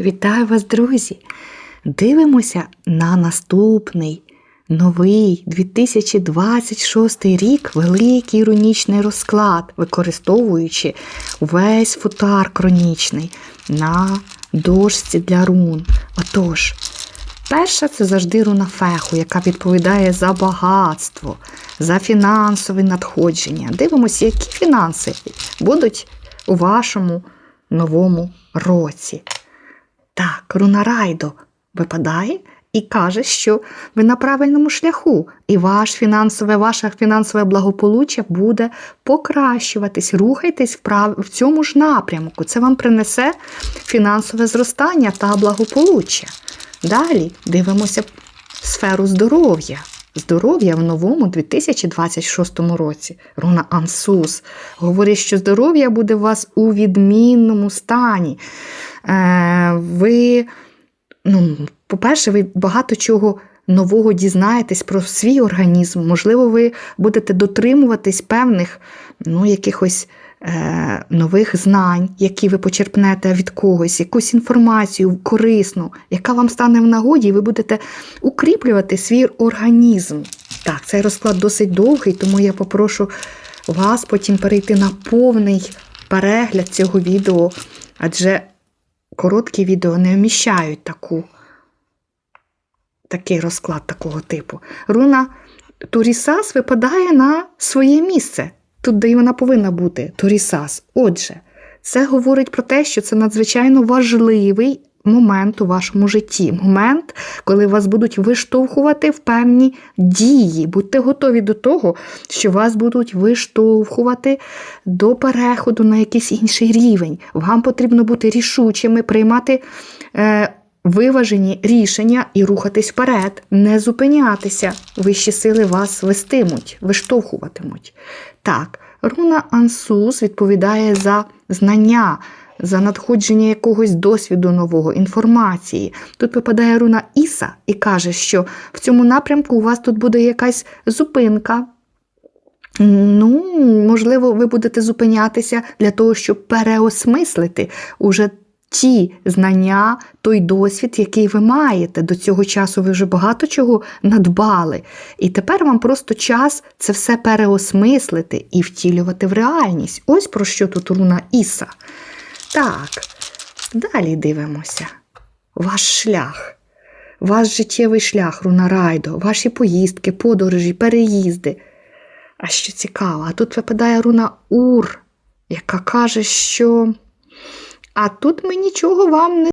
Вітаю вас, друзі! Дивимося на наступний новий 2026 рік великий рунічний розклад, використовуючи весь футар хронічний на дошці для рун. Отож, перша це завжди руна феху, яка відповідає за багатство, за фінансове надходження. Дивимося, які фінанси будуть у вашому новому році. Так, руна Райдо випадає і каже, що ви на правильному шляху, і ваш фінансове, ваше фінансове благополуччя буде покращуватись. Рухайтесь в, в цьому ж напрямку. Це вам принесе фінансове зростання та благополуччя. Далі дивимося сферу здоров'я. Здоров'я в новому 2026 році. Руна Ансус говорить, що здоров'я буде у вас у відмінному стані. Е, ви, ну, по-перше, ви багато чого нового дізнаєтесь про свій організм. Можливо, ви будете дотримуватись певних ну, якихось е, нових знань, які ви почерпнете від когось, якусь інформацію корисну, яка вам стане в нагоді, і ви будете укріплювати свій організм. Так, цей розклад досить довгий, тому я попрошу вас потім перейти на повний перегляд цього відео, адже короткі відео не вміщають таку, такий розклад такого типу. Руна Турісас випадає на своє місце, тут, де й вона повинна бути, Турісас. Отже, це говорить про те, що це надзвичайно важливий момент у вашому житті. Момент, коли вас будуть виштовхувати в певні дії. Будьте готові до того, що вас будуть виштовхувати до переходу на якийсь інший рівень. Вам потрібно бути рішучими, приймати. Е, Виважені рішення і рухатись вперед, не зупинятися. Вищі сили вас вестимуть, виштовхуватимуть. Так, руна Ансус відповідає за знання, за надходження якогось досвіду нового, інформації. Тут випадає руна Іса і каже, що в цьому напрямку у вас тут буде якась зупинка. Ну, можливо, ви будете зупинятися для того, щоб переосмислити уже ті знання, той досвід, який ви маєте. До цього часу ви вже багато чого надбали. І тепер вам просто час це все переосмислити і втілювати в реальність. Ось про що тут руна Іса. Так, далі дивимося. Ваш шлях, ваш життєвий шлях, руна Райдо, ваші поїздки, подорожі, переїзди. А що цікаво, а тут випадає руна Ур, яка каже, що. А тут ми нічого вам не